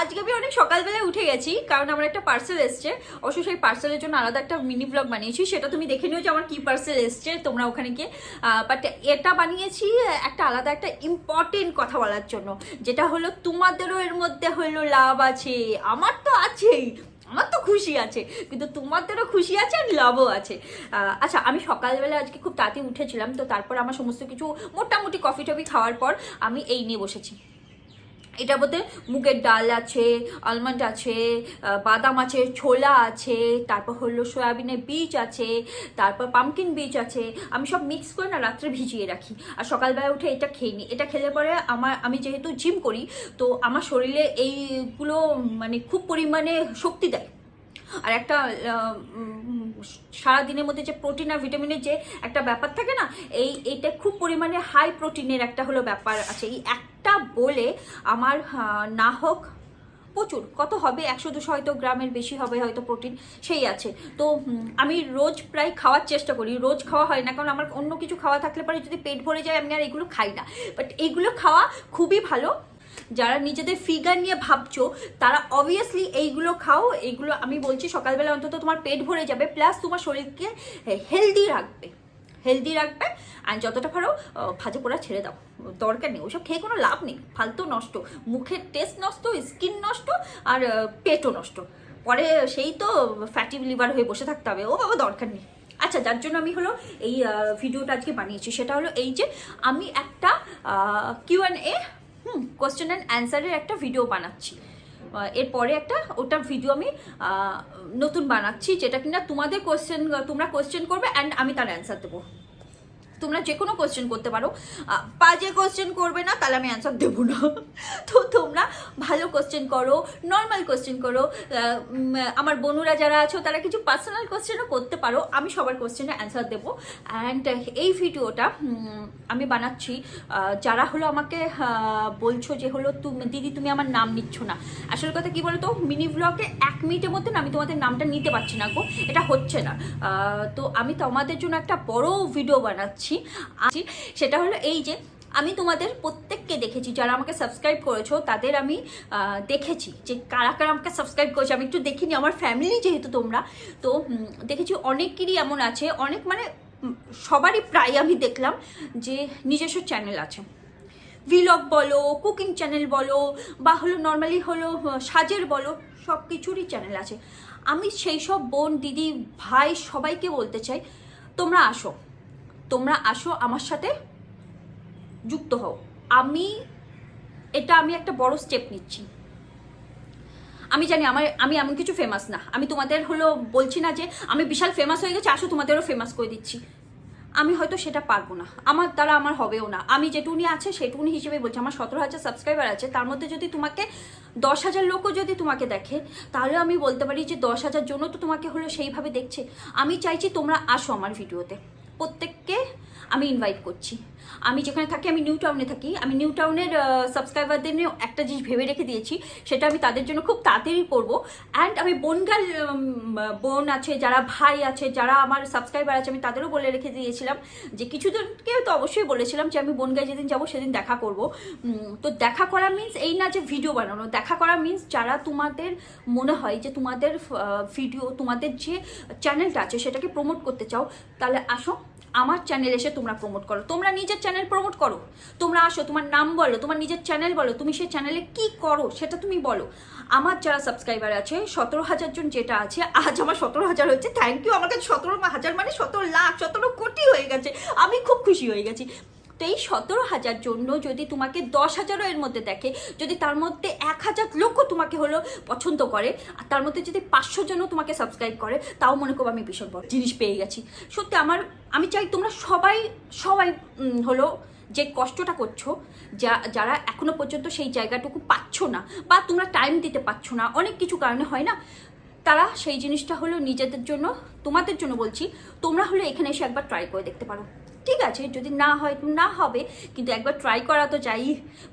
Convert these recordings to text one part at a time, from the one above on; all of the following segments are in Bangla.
আজকে আমি অনেক সকালবেলায় উঠে গেছি, কারণ আমার একটা পার্সেল এসছে। অবশ্য সেই পার্সেলের জন্য আলাদা একটা মিনি ব্লগ বানিয়েছি, সেটা তুমি দেখে নিও যে আমার কী পার্সেল এসছে, তোমরা ওখানে গিয়ে বাট এটা বানিয়েছি একটা আলাদা একটা ইম্পর্টেন্ট কথা বলার জন্য, যেটা হলো তোমাদেরও এর মধ্যে হলো লাভ আছে, আমার তো আছেই, আমার তো খুশি আছে, কিন্তু তোমাদেরও খুশি আছে আর লাভও আছে। আচ্ছা আমি সকালবেলা আজকে খুব তাড়াতাড়ি উঠেছিলাম, তো তারপর আমার সমস্ত কিছু মোটামুটি কফি টফি খাওয়ার পর আমি এই নিয়ে বসেছি। এটার মধ্যে মুগের ডাল আছে আলমন্ড আছে বাদাম আছে, ছোলা আছে, তারপর হলো সয়াবিনের বীজ আছে, তারপর পামকিন বীজ আছে। আমি সব মিক্স করে না রাত্রে ভিজিয়ে রাখি। আর সকালবেলা উঠে এটা খেয়ে নিই এটা খেলে পরে আমার, আমি যেহেতু জিম করি, তো আমার শরীরে এইগুলো মানে খুব পরিমাণে শক্তি দেয়। আর একটা সারাদিনের মধ্যে যে প্রোটিন আর ভিটামিনের যে একটা ব্যাপার থাকে না, এই এইটা খুব পরিমাণে হাই প্রোটিনের একটা হলো ব্যাপার আছে। এই একটা বলে আমার না হোক, প্রচুর, কত হবে? একশো দুশো হয়তো গ্রামের বেশি হবে হয়তো প্রোটিন সেই আছে। তো আমি রোজ প্রায় খাওয়ার চেষ্টা করি। রোজ খাওয়া হয় না, কারণ আমার অন্য কিছু খাওয়া থাকলে পরে যদি পেট ভরে যায়, আমি আর এগুলো খাই না। বাট এইগুলো খাওয়া খুবই ভালো। যারা নিজেদের ফিগার নিয়ে ভাবছ, তারা অবভিয়াসলি এইগুলো খাও। এইগুলো আমি বলছি, সকালবেলা অন্তত তোমার পেট ভরে যাবে প্লাস তোমার শরীরকে হেলদি রাখবে। হেলদি রাখবে আর যতটা পারো ভাজা পোড়া ছেড়ে দাও। দরকার নেই, ওসব খেয়ে কোনো লাভ নেই। ফালতু নষ্ট। মুখের টেস্ট নষ্ট স্কিন নষ্ট, আর পেটও নষ্ট। পরে সেই তো ফ্যাটি লিভার হয়ে বসে থাকতে হবে। ও বাবা, দরকার নেই। আচ্ছা যার জন্য আমি হলো এই ভিডিওটা আজকে বানিয়েছি। সেটা হলো এই যে, আমি একটা Q and A hmm question and অ্যান্সারের একটা ভিডিও বানাচ্ছি। এরপরে একটা ওটার ভিডিও আমি নতুন বানাচ্ছি, যেটা কিনা তোমাদের কোয়েশ্চেন তোমরা কোয়েশ্চেন করবে অ্যান্ড আমি তার অ্যান্সার দেবো। তোমরা যে কোনো কোয়েশ্চেন করতে পারো। বাজে কোয়েশ্চেন করবে না, তাহলে আমি অ্যান্সার দেবো না। তো তোমরা ভালো কোয়েশ্চেন করো নর্মাল কোয়েশ্চেন করো। আমার বনুরা যারা আছো, তারা কিছু পার্সোনাল কোয়েশ্চেনও করতে পারো। আমি সবার কোয়েশ্চেনের অ্যান্সার দেবো। অ্যান্ড এই ভিডিওটা আমি বানাচ্ছি যারা হলো আমাকে বলছো যে হলো তুমি, দিদি তুমি আমার নাম নিচ্ছ না। আসল কথা কি বলতো? মিনি ব্লগে এক মিনিটের মধ্যে আমি তোমাদের নামটা নিতে পারছি না গো। এটা হচ্ছে না। তো আমি তোমাদের জন্য একটা বড় ভিডিও বানাচ্ছি। আছি সেটা হলো এই যে, আমি তোমাদের প্রত্যেককে দেখেছি, যারা আমাকে সাবস্ক্রাইব করেছ, তাদের আমি দেখেছি যে কারা কারা আমাকে সাবস্ক্রাইব করেছে। আমি একটু দেখিনি, আমার ফ্যামিলি যেহেতু তোমরা, তো দেখেছি অনেকেরই এমন আছে, অনেক মানে সবারই প্রায় আমি দেখলাম যে নিজস্ব চ্যানেল আছে। ভিলগ বলো কুকিং চ্যানেল বলো, বা হলো নর্মালি হলো সাজের বলো সব কিছুরই চ্যানেল আছে। আমি সেই সব বোন, দিদি, ভাই সবাইকে বলতে চাই, তোমরা আসো। তোমরা আসো আমার সাথে যুক্ত হও। আমি, এটা আমি একটা বড় স্টেপ নিচ্ছি। আমি জানি আমার, আমি এমন কিছু ফেমাস না। আমি তোমাদের হলো বলছি না যে আমি বিশাল ফেমাস হয়ে গেছি, আসো তোমাদেরও ফেমাস করে দিচ্ছি। আমি হয়তো সেটা পারব না। আমার দ্বারা আমার হবেও না। আমি যেটুকুনি আছে সেটুকুনি হিসেবে বলছি। আমার সতেরো হাজার সাবস্ক্রাইবার আছে। তার মধ্যে যদি তোমাকে দশ হাজার লোকও যদি তোমাকে দেখে, তাহলে আমি বলতে পারি যে দশ হাজার জন্য তো তোমাকে হলো সেইভাবে দেখছে। আমি চাইছি তোমরা আসো আমার ভিডিওতে প্রত্যেককে আমি ইনভাইট করছি। আমি যেখানে থাকি আমি নিউ টাউনে থাকি। আমি নিউ টাউনের সাবস্ক্রাইবারদের নিয়ে একটা জিনিস ভেবে রেখে দিয়েছি সেটা আমি তাদের জন্য খুব তাড়াতাড়ি করব। অ্যান্ড আমি বোনগাল উম, বোন আছে যারা ভাই আছে যারা আমার সাবস্ক্রাইবার আছে আমি তাদেরও বলে রেখে দিয়েছিলাম যে কিছুজনকেও তো অবশ্যই বলেছিলাম যে আমি বনগায় যেদিন যাব সেদিন দেখা করব। তো দেখা করা মিন্স এই না যে ভিডিও বানানো। দেখা করা মিন্স যারা তোমাদের মনে হয় যে তোমাদের ভিডিও তোমাদের যে চ্যানেলটা আছে সেটাকে প্রমোট করতে চাও তাহলে আসো। আমার চ্যানেল এসে তোমরা প্রমোট করো। তোমরা নিজের চ্যানেল প্রমোট করো। তোমরা আসো, তোমার নাম বলো, তোমার নিজের চ্যানেল বলো, তুমি সেই চ্যানেলে কি করো সেটা তুমি বলো। আমার যারা সাবস্ক্রাইবার আছে, সতেরো হাজার জন যেটা আছে, আজ আমার সতেরো হাজার হচ্ছে থ্যাংক ইউ আমার কাছে সতেরো হাজার মানে সতেরো লাখ, সতেরো কোটি হয়ে গেছে। আমি খুব খুশি হয়ে গেছি। এই সতেরো হাজার জন্য যদি তোমাকে দশ হাজারও এর মধ্যে দেখে, যদি তার মধ্যে এক হাজার লোকও তোমাকে হলো পছন্দ করে, আর তার মধ্যে যদি পাঁচশো জনও তোমাকে সাবস্ক্রাইব করে, তাও মনে করব আমি ভীষণ বড় জিনিস পেয়ে গেছি। সত্যি আমার, আমি চাই তোমরা সবাই সবাই হলো যে কষ্টটা করছ, যা, যারা এখনও পর্যন্ত সেই জায়গাটুকু পাচ্ছ না, বা তোমরা টাইম দিতে পারছ না, অনেক কিছু কারণে হয় না, তারা সেই জিনিসটা হলো নিজেদের জন্য, তোমাদের জন্য বলছি, তোমরা হলো এখানে এসে একবার ট্রাই করে দেখতে পারো। ঠিক আছে, যদি না হয় না হবে, কিন্তু একবার ট্রাই করা তো চাই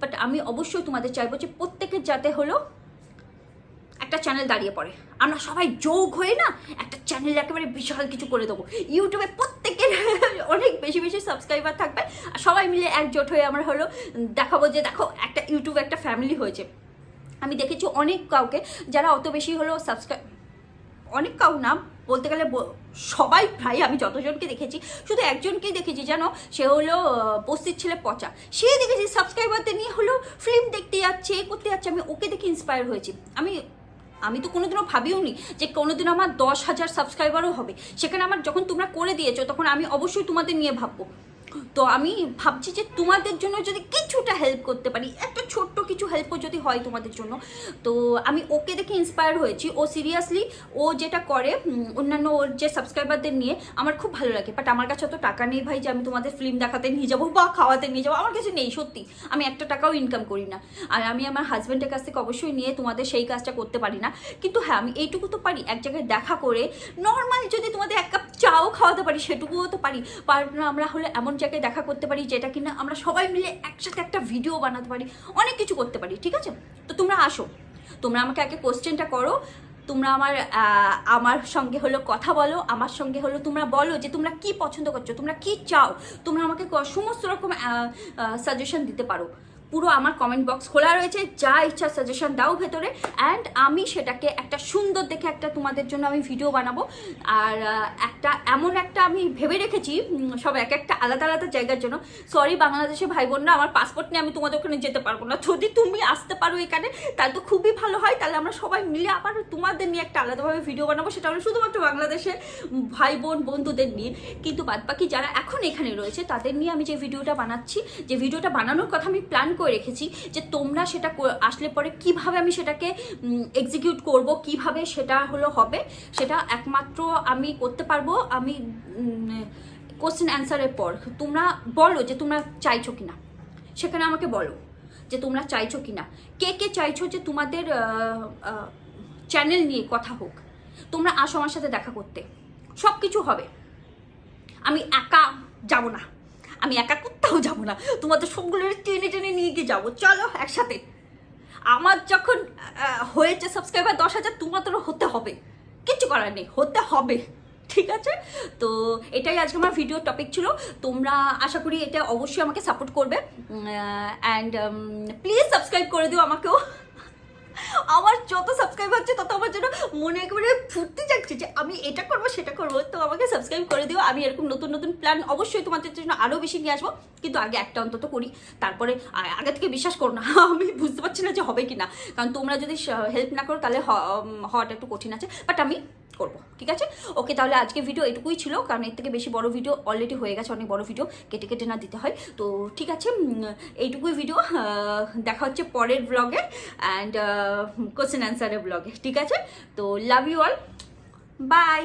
বাট আমি অবশ্যই তোমাদের চাইব যে প্রত্যেকের যাতে হলো একটা চ্যানেল দাঁড়িয়ে পড়ে। আমরা সবাই যোগ হয়ে না একটা চ্যানেল একেবারে বিশাল কিছু করে দেবো। ইউটিউবে প্রত্যেকের অনেক বেশি বেশি সাবস্ক্রাইবার থাকবে। আর সবাই মিলে একজোট হয়ে আমরা হলো দেখাবো যে দেখো একটা ইউটিউবে একটা ফ্যামিলি হয়েছে। আমি দেখেছি অনেক কাউকে যারা অত বেশি হলো সাবস্ক্রাইব অনেক কাউ না বলতে গেলে সবাই প্রায় আমি যতজনকে দেখেছি, শুধু একজনকেই দেখেছি জানো সে হলো বস্তির ছেলে পচা। সে দেখেছি সাবস্ক্রাইবারদের নিয়ে হলো ফিল্ম দেখতে যাচ্ছে এ করতে যাচ্ছে, আমি ওকে দেখে ইন্সপায়ার হয়েছি। আমি আমি তো কোনোদিনও ভাবিও নি যে কোনোদিন আমার দশ হাজার সাবস্ক্রাইবারও হবে। সেখানে আমার যখন তোমরা করে দিয়েছ, তখন আমি অবশ্যই তোমাদের নিয়ে ভাববো। তো আমি ভাবছি যে তোমাদের জন্য যদি কিছুটা হেল্প করতে পারি, একটা ছোট্ট কিছু হেল্পও যদি হয় তোমাদের জন্য। তো আমি ওকে দেখে ইন্সপায়ার হয়েছি। ও সিরিয়াসলি ও যেটা করে অন্যান্য ওর যে সাবস্ক্রাইবারদের নিয়ে, আমার খুব ভালো লাগে। বাট আমার কাছে অত টাকা নেই ভাই যে আমি তোমাদের ফিল্ম দেখাতে নিয়ে যাব বা খাওয়াতে নিয়ে যাব। আমার কাছে নেই, সত্যি। আমি একটা টাকাও ইনকাম করি না। আর আমি আমার হাজব্যান্ডের কাছ থেকে অবশ্যই নিয়ে তোমাদের সেই কাজটা করতে পারি না। কিন্তু হ্যাঁ আমি এইটুকু তো পারি। এক জায়গায় দেখা করে নর্মাল যদি তোমাদের এক কাপ চাও খাওয়াতে পারি, সেটুকুও তো পারি। পারব না আমরা হলে এমন জায়গায় দেখা করতে পারি, যেটা কিনা আমরা সবাই মিলে একসাথে একটা ভিডিও বানাতে পারি, অনেক কিছু করতে পারি, ঠিক আছে? তো তোমরা আসো, তোমরা আমাকে আগে কোশ্চেনটা করো, তোমরা আমার আমার সঙ্গে হলো কথা বলো, আমার সঙ্গে হলো তোমরা বলো যে তোমরা কি পছন্দ করছ, তোমরা কি চাও, তোমরা আমাকে সমস্ত রকম সাজেশন দিতে পারো। পুরো আমার কমেন্ট বক্স খোলা রয়েছে, যা ইচ্ছা সাজেশন দাও ভেতরে অ্যান্ড আমি সেটাকে একটা সুন্দর দেখে একটা তোমাদের জন্য আমি ভিডিও বানাবো। আর একটা, এমন একটা আমি ভেবে রেখেছি সব এক একটা আলাদা আলাদা জায়গার জন্য। সরি বাংলাদেশে ভাই বোনরা আমার পাসপোর্ট নিয়ে আমি তোমাদের ওখানে যেতে পারব না। যদি তুমি আসতে পারো এখানে, তাহলে তো খুবই ভালো হয়। তাহলে আমরা সবাই মিলে আবার তোমাদের নিয়ে একটা আলাদাভাবে ভিডিও বানাবো। সেটা হলো শুধুমাত্র বাংলাদেশের ভাই বোন বন্ধুদের নিয়ে। কিন্তু বাদবাকি যারা এখন এখানে রয়েছে, তাদের নিয়ে আমি যে ভিডিওটা বানাচ্ছি, যে ভিডিওটা বানানোর কথা আমি প্ল্যান করে রেখেছি যে তোমরা সেটা আসলে পরে কীভাবে আমি সেটাকে এক্সিকিউট করব, কীভাবে সেটা হলো হবে, সেটা একমাত্র আমি করতে পারব, আমি কোশ্চেন অ্যান্সারের পর। তোমরা বলো যে তোমরা চাইছো কিনা। সেখানে আমাকে বলো যে তোমরা চাইছো কিনা। কে কে চাইছো যে তোমাদের চ্যানেল নিয়ে কথা হোক। তোমরা আসো আমার সাথে দেখা করতে। সব কিছু হবে। আমি একা যাব না। আমি একা কোথাও যাব না। তোমাদের সবগুলো টেনে টেনে নিয়ে গিয়ে যাব। চলো একসাথে। আমার যখন হয়েছে সাবস্ক্রাইবার দশ হাজার, তোমাদেরও হতে হবে। কিচ্ছু করার নেই, হতে হবে। ঠিক আছে? তো এটাই আজকে আমার ভিডিও টপিক ছিল। তোমরা আশা করি এটা অবশ্যই আমাকে সাপোর্ট করবে। অ্যান্ড প্লিজ সাবস্ক্রাইব করে দিও আমাকেও। আমার যত সাবস্ক্রাইব হচ্ছে, তত আমার জন্য মনে একেবারে ফুটতে যাচ্ছে যে আমি এটা করব, সেটা করব। তো আমাকে সাবস্ক্রাইব করে দিও। আমি এরকম নতুন নতুন প্ল্যান অবশ্যই তোমাদের জন্য আরও বেশি নিয়ে আসব। কিন্তু আগে একটা অন্তত করি। তারপরে আগে থেকে বিশ্বাস করো না। আমি বুঝতে পারছি না যে হবে কি না কারণ তোমরা যদি হেল্প না করো, তাহলে হওয়াটা একটু কঠিন আছে। বাট আমি করব, ঠিক আছে? ওকে তাহলে আজকে ভিডিও এটুকুই ছিল, কারণ এর থেকে বেশি বড় ভিডিও অলরেডি হয়ে গেছে, অনেক বড় ভিডিও কেটে কেটে না দিতে হয়। তো ঠিক আছে এইটুকুই ভিডিও দেখা হচ্ছে পরের ব্লগে অ্যান্ড কোশ্চেন অ্যান্সারের ব্লগে ঠিক আছে? তো লাভ ইউ অল বাই